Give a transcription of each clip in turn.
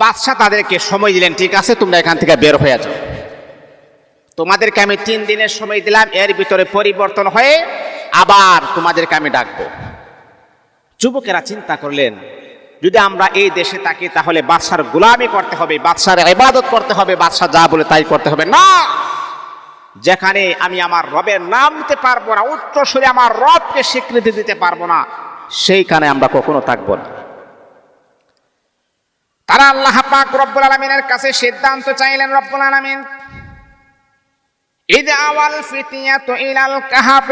বাদশাহ তাদেরকে সময় দিলেন, ঠিক আছে, তোমরা এখান থেকে বের হয়ে যাও। তোমাদেরকে আমি তিন দিনের সময় দিলাম, এর ভিতরে পরিবর্তন হয়ে আবার তোমাদেরকে আমি ডাকবো। যুবকেরা চিন্তা করলেন, যদি আমরা এই দেশে থাকি, তাহলে বাদশার গোলামি করতে হবে বাদশার ইবাদত করতে হবে, বাদশাহ যা বলে তাই করতে হবে। না! যেখানে আমি আমার রবের নাম নিতে পারব না উচ্চ সুরে আমার রবকে স্বীকৃতি দিতে পারব না, সেইখানে আমরা কখনো থাকব না। তারা আল্লাহ পাক রব্বুল আলমিনের কাছে সিদ্ধান্ত চাইলেন রব্বুল আলমিন إذ أوى الفتية إلى الكهف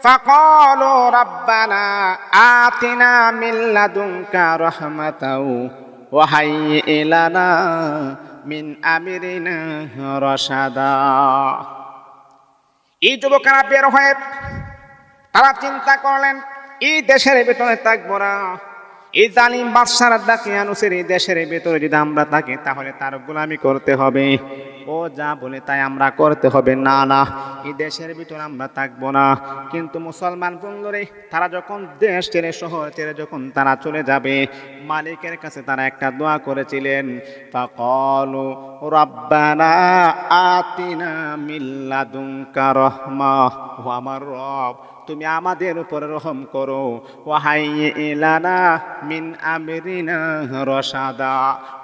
فقالوا ربنا آتنا من لدنك رحمة وهيئ لنا من أمرنا رشدا এই যুবকেরা বের হয়ে তারা চিন্তা করলেন এই দেশের ভিতরে থাকবো না এই জালিম বাদশার ডাকে আনুসের এই দেশের ভেতরে যদি আমরা থাকি, তাহলে তার গোলামি করতে হবে। ও যা বলে তাই আমরা করতে হবে। না না, এই দেশের ভিতরে আমরা থাকব না। কিন্তু মুসলমান বন্ধুরে, তারা যখন দেশ ছেড়ে শহর ছেড়ে যখন তারা চলে যাবে, মালিকের কাছে তারা একটা দোয়া করেছিলেন, ফাকালু রাব্বানা আতিনা মিল্লাদুনকা রহমা, ও আমার রব, তুমি আমাদের উপরে রহম করো ওয়াহাই ইলানা মিন আমিরিনা রসাদা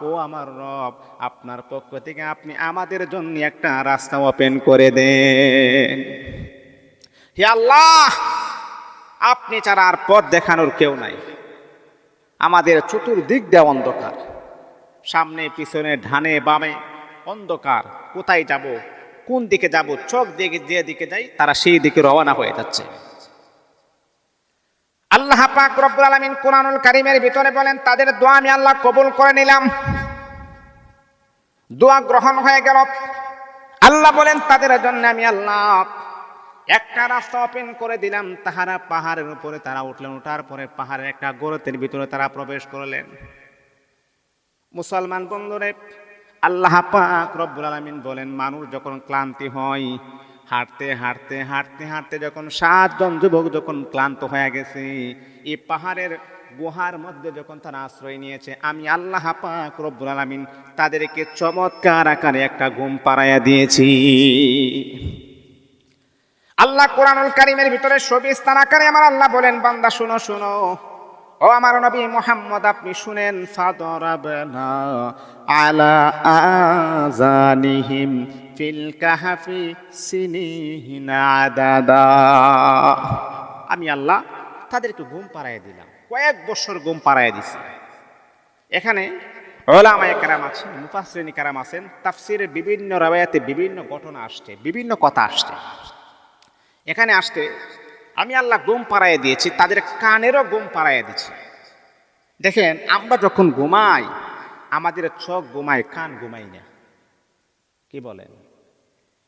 ও আমার রব, আপনার পক্ষ থেকে আপনি আমাদের জন্য একটা রাস্তা ওপেন করে দেন। হে আল্লাহ, আপনি ছাড়া আর পথ দেখানোর কেউ নাই। আমাদের চতুর্দিক দিয়ে অন্ধকার। সামনে, পিছনে ডানে বামে অন্ধকার। কোথায় যাব, কোন দিকে যাব, চোখ দিকে, যে দিকে যাই, তারা সেই দিকে রওনা হয়ে যাচ্ছে। আল্লাহ পাক রব্বুল আলামিন কোরআনুল কারীমের ভিতরে বলেন, তাদের দোয়া আমি আল্লাহ কবুল করে নিলাম। দোয়া গ্রহণ হয়ে গেল। আল্লাহ বলেন, তাদের জন্য আমি আল্লাহ একটা রাস্তা ওপেন করে দিলাম। তাহারা পাহাড়ের উপরে তারা উঠলেন ওঠার পরে পাহাড়ের একটা গরতের ভিতরে তারা প্রবেশ করলেন। মুসলমান বন্ধুরে, আল্লাহ পাক রব্বুল আলামিন বলেন, মানুষ যখন ক্লান্তি হয়, হাঁটতে হাঁটতে হাঁটতে হাঁটতে যখন সাতজন যুবক যখন ক্লান্ত হয়ে গেছে, এই পাহাড়ের গুহার মধ্যে যখন তারা আশ্রয় নিয়েছে, আমি আল্লাহ পাক রব্বুল আলামিন তাদেরকে চমৎকার আকারে একটা ঘুম পাড়াইয়া দিয়েছি। আল্লাহ কোরআনুল কারিমের ভিতরে সবিস্তার আকারে আমার আল্লাহ বলেন, বান্দা শুনো শুনো। ও আমার নবী মোহাম্মদ, আপনি শুনেন ফাদরাবনা আলা আজানিহিম ফিল কাহাফি সিনিহিনা আদাদা। আমি আল্লাহ তাদেরকে ঘুম পাড়াইয়া দিলাম। কয়েক বছর ঘুম পাড়াইয়া দিছি। এখানে ওলামায়ে কারাম আছেন মুফাসরিনী কারাম আছেন তাফসিরের বিভিন্ন রাবায়াতে বিভিন্ন ঘটনা আসছে বিভিন্ন কথা আসছে। এখানে আসতে আমি আল্লাহ গুম পাড়াইয়ে দিয়েছি তাদের কানেরও গুম পাড়াইয়ে দিয়েছি। দেখেন আমরা যখন ঘুমাই আমাদের চোখ ঘুমায় কান ঘুমাই না। কি বলেন?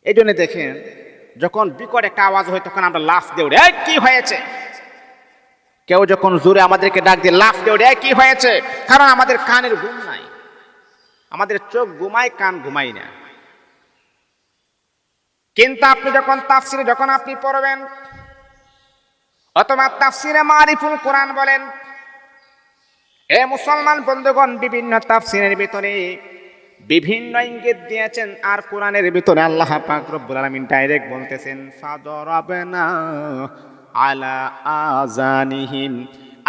এই জন্য দেখেন যখন বিকট একটা আওয়াজ হয় তখন আমরা লাফ দিয়ে উঠে "এই, কি হয়েছে? কেউ যখন জোরে আমাদেরকে ডাক দিয়ে লাফ দিয়ে "এই, কি হয়েছে? কারণ আমাদের কানের ঘুম নাই। আমাদের চোখ ঘুমায় কান ঘুমাই না। কিন্তু আপনি যখন তাফসিরে যখন আপনি পড়বেন অথবা তাফসিরে মারিফুল কোরআন বলেন এ মুসলমান বন্ধুগণ বিভিন্ন তাফসিরের ভিতরে বিভিন্ন ইঙ্গিত দিয়েছেন আর কোরআনের ভিতরে আল্লাহ পাক রব্বুল আলামিন ডাইরেক্ট বলতেছেন ফাদরাবনা আলা আজানিহিম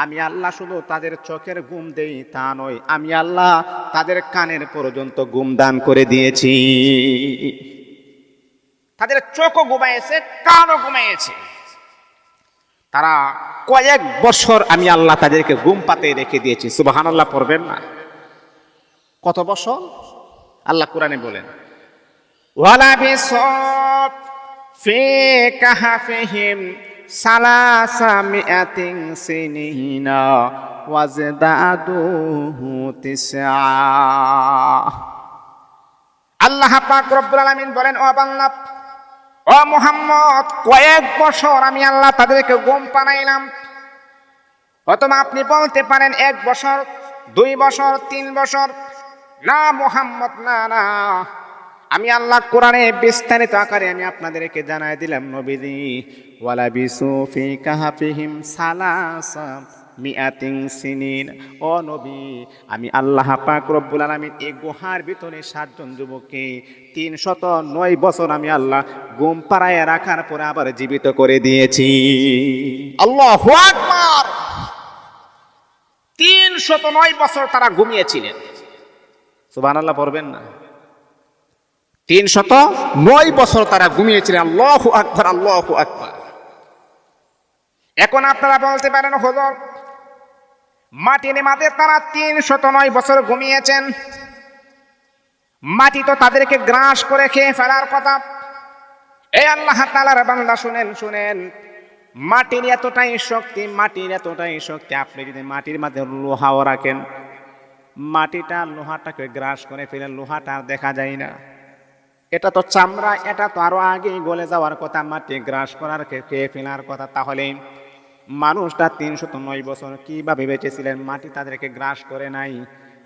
আমি আল্লাহ শুধু তাদের চোখের ঘুম দেই, তা নয়, আমি আল্লাহ তাদের কানের পর্যন্ত ঘুম দান করে দিয়েছি। তাদের চোখও ঘুমাইয়েছে, কানও ঘুমাইয়েছে। তারা কয়েক বছর আমি আল্লাহ তাদেরকে ঘুম পাতে রেখে দিয়েছি। সুবাহান আল্লাহ পড়বেন না? কত বছর? আল্লাহ কোরআনে বলেন, ওয়ালা ফি কাহাফিহিম সালাসা মিআতিন সিনিনা ওয়াজদাদুহু তিসআ আল্লাহ পাক রব্বুল আলামিন বলেন, ও বাংলা ও মোহাম্মদ, কয়েক বছর আমি আল্লাহ তাদেরকে ঘুম পানাইলাম অথবা আপনি বলতে পারেন, এক বছর, দুই বছর, তিন বছর। না মোহাম্মদ, না না। আমি আল্লাহ কোরআনে বিস্তারিত আকারে আমি আপনাদেরকে জানাই দিলাম নবীজি ওয়ালা বিসুফি কাহাফিহিম সালাসা মিয়াতিং সিনিন। ও নবী আমি আল্লাহ পাক রব্বুল আলামিন এই গুহার ভিতরে সাতজন যুবককে তিন শত নয় বছর আমি আল্লাহ গুম পাড়ায় রাখার পরে আবার জীবিত করে দিয়েছি। আল্লাহ আকবার! তিন শত নয় বছর তারা ঘুমিয়েছিলেন। সুবাহ আল্লাহ পড়বেন না। তিন শত নয় বছর তারা ঘুমিয়েছিলেন। আল্লাহ আকবর আল্লাহ আকবর। এখন আপনারা বলতে পারেন, হজর মাটির মাঝে তারা তিন শত নয় বছর ঘুমিয়েছেন। মাটি তো তাদেরকে গ্রাস করে খেয়ে ফেলার কথা। এই আল্লাহ তালার বান্দা, শুনেন শুনেন। মাটির এতটাই শক্তি মাটির এতটাই শক্তি। আপনি যদি মাটির মাঝে লোহাও রাখেন, মাটিটা লোহাটাকে গ্রাস করে ফেলে, লোহাটা দেখা যায় না। এটা তো চামড়া, এটা তো আরও আগেই গলে যাওয়ার কথা, মাটি গ্রাস করার খেয়ে ফেলার কথা তাহলে। মানুষটা তিনশত নয় বছর কীভাবে বেঁচেছিলেন? মাটি তাদেরকে গ্রাস করে নাই।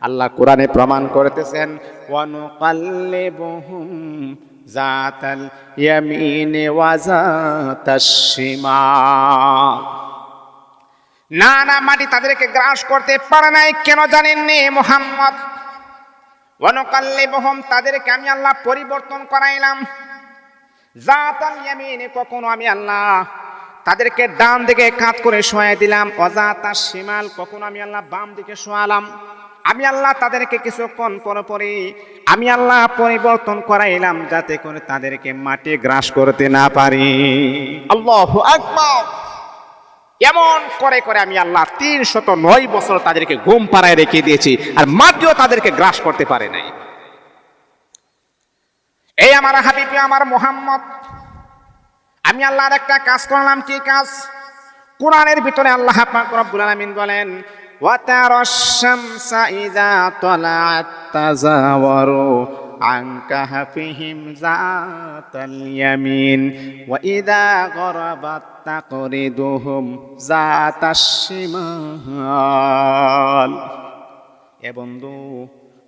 আল্লাহ কোরআনে প্রমাণ করতেছেন, ওয়ানুকাল্লিবুহুম জাতাল ইয়ামিনে না না, মাটি তাদেরকে গ্রাস করতে পারে নাই, কেন জানেননি মোহাম্মদ? ওয়ানুকাল্লিবুহুম, তাদেরকে আমি আল্লাহ পরিবর্তন করাইলাম। জাতাল ইয়ামিনে, কখনো আমি আল্লাহ তাদেরকে ডান দিকে কাত করে শোয়াই দিলাম। অজাতা শিমাল, কখনো আমি আল্লাহ বাম দিকে শোয়ালাম। আমি আল্লাহ তাদেরকে কিছুক্ষণ পরে পরে আমি আল্লাহ পরিবর্তন করাইলাম, যাতে করে তাদেরকে মাটি গ্রাস করতে না পারি। আল্লাহ আকবার। এমন করে করে আমি আল্লাহ তিন শত নয় বছর তাদেরকে ঘুম পাড়ায় রেখে দিয়েছি, আর মাটিও তাদেরকে গ্রাস করতে পারে নাই। এই আমার হাবিবি আমার মোহাম্মদ, আমি আল্লাহর একটা কাজ করলাম, কি কাজ? কোরআনের ভিতরে আল্লাহ পাক রব্বুল আলামিন বলেন ওয়াতারাস শামসা ইযা তালাত তাযাওয়ারু عن كهفهم ذات اليمين وإذا غربت تقرضهم ذات الشمال এ বন্ধু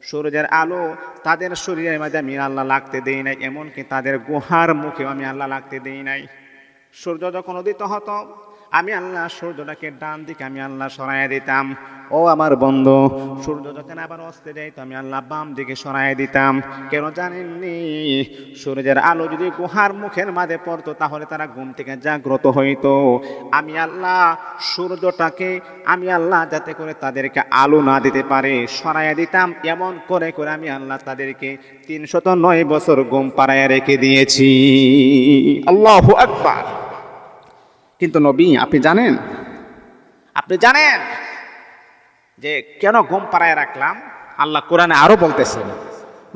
সূর্যের আলো তাদের শরীরের মাঝে আমি আল্লাহ লাগতে দেই নাই এমনকি তাদের গুহার মুখেও আমি আল্লাহ লাগতে দেই নাই সূর্য যখন উদিত হতো আমি আল্লাহ সূর্যটাকে ডান দিকে আমি আল্লাহ সরাই দিতাম। ও আমার বন্ধু, সূর্য যখন আবার অস্তে যাইতো আমি আল্লাহ বাম দিকে সরাই দিতাম। কেন জানেননি? সূর্যের আলো যদি গুহার মুখের মাঝে পড়তো, তাহলে তারা ঘুম থেকে জাগ্রত হইতো। আমি আল্লাহ সূর্যটাকে, আমি আল্লাহ যাতে করে তাদেরকে আলো না দিতে পারে, সরাইয়া দিতাম। এমন করে করে আমি আল্লাহ তাদেরকে তিনশত নয় বছর ঘুম পাড়ায় রেখে দিয়েছি। আল্লাহ আকবার। কিন্তু নবী, আপনি জানেন? আপনি জানেন যে কেন ঘুম পাড়ায় রাখলাম? আল্লাহ কোরআনে আরও বলতেছেন,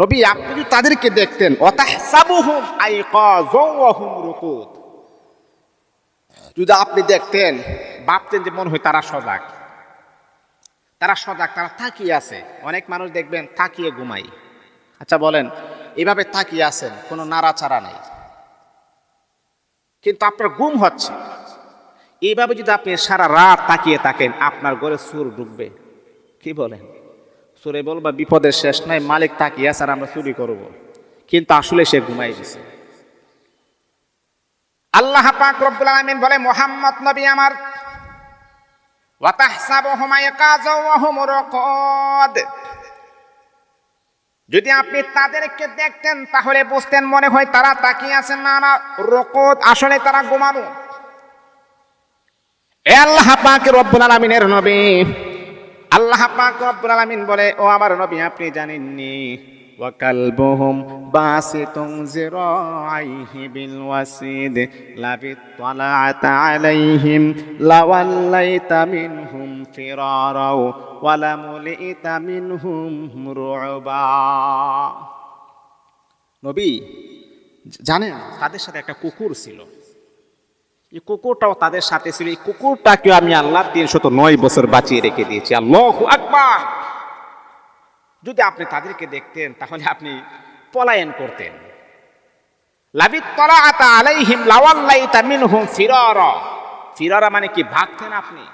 নবী, আপনি যদি তাদেরকে দেখতেন যদি আপনি দেখতেন, ভাবতেন যে মনে হয় তারা সজাগ। তারা সজাগ, তারা তাকিয়ে আছে। অনেক মানুষ দেখবেন তাকিয়ে ঘুমাই আচ্ছা বলেন, এভাবে তাকিয়ে আছেন, কোনো নাড়াচাড়া নাই। কিন্তু আপনার ঘুম হচ্ছে। এইভাবে যদি আপনি সারা রাত তাকিয়ে থাকেন, আপনার ঘরে সুর ঢুকবে। কি বলেন? সুরে বলবা, বিপদের শেষ নাই, মালিক তাকিয়ে আর আমরা চুরি করব। কিন্তু আসলে সে ঘুমাই গেছে। আল্লাহ পাক রব্বুল আলামিন বলে, মোহাম্মদ নবী আমার রুকুদ। যদি আপনি তাদেরকে দেখতেন, তাহলে বুঝতেন মনে হয় তারা তাকিয়ে আছেন না না রকত আসলে তারা ঘুমানো। আল্লাহ পাক রব্বুল আলামিনের নবী আল্লাহ পাক রব্বুল আলামিন বলে ও আমার নবী আপনি জানেননি وكلبهم باسط ذراعيه بالوسيد لو اطلعت عليهم لوليت منهم فرارا ولملئت منهم رعبا নবী জানেন তাদের সাথে একটা কুকুর ছিল এই কুকুরটাও তাদের সাথে ছিল। এই কুকুরটাকে আমি আল্লাহ তিনশত নয় বছর বাঁচিয়ে রেখে দিয়েছি। আল্লাহ আকবার। যদি আপনি তাদেরকে দেখতেন, তাহলে আপনি পলায়ন করতেন। লাবিত তলাআতা আলাইহিম লাওয়াল্লাইতা মিনহুম ফিরারা। ফিরারা মানে কি? ভাগতেন আপনি।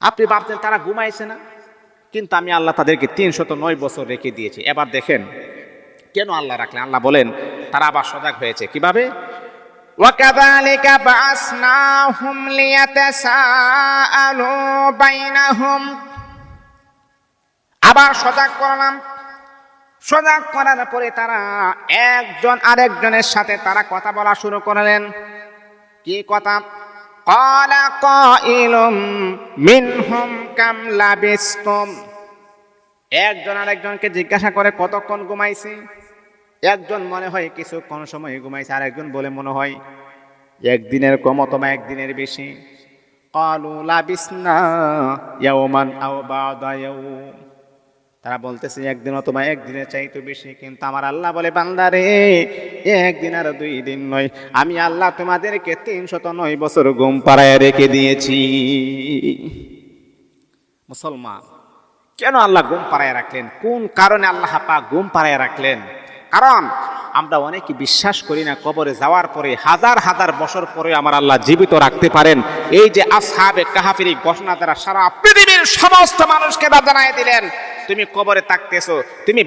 আপনি ভাবতেন তারা ঘুমাইছে না। কিন্তু আমি আল্লাহ তাদেরকে তিনশত নয় বছর রেখে দিয়েছি। এবার দেখেন, কেন আল্লাহ রাখলেন? আল্লাহ বলেন, তারা আবার সজাগ হয়েছে। কীভাবে? وكذلك بعثناهم ليتساءلوا بينهم আবার সজাগ করলাম সজাগ করার পরে তারা একজন আরেকজনের সাথে তারা কথা বলা শুরু করলেন কি কথা قال قائل منهم كم لبستم একজন আরেকজনকে জিজ্ঞাসা করে কতক্ষণ ঘুমাইছে একজন মনে হয় কিছুক্ষণ সময় ঘুমাইছে আর একজন বলে মনে হয় একদিনের কম অথবা একদিনের বেশি। তারা বলতেছে, একদিন অথবা একদিনের চাইতে বেশি, কিন্তু আমার আল্লাহ বলে বান্দারে একদিন আর দুই দিন নয়। আমি আল্লাহ তোমাদেরকে তিনশত নয় বছর ঘুম পাড়ায় রেখে দিয়েছি। মুসলমান, কেন আল্লাহ ঘুম পাড়ায় রাখলেন? কোন কারণে আল্লাহ পাক ঘুম পাড়ায় রাখলেন? কারণ আমরা অনেকে বিশ্বাস করি না কবরে যাওয়ার পরে, হাজার হাজার বছর পরে আমার আল্লাহ জীবিত রাখতে পারেন। এই যে আসহাবে কাহাফিরি ঘোষণা দ্বারা সারা পৃথিবীর সমস্ত মানুষকে তা জানাই দিলেন, তুমি কবরে থাকতেছো, তুমি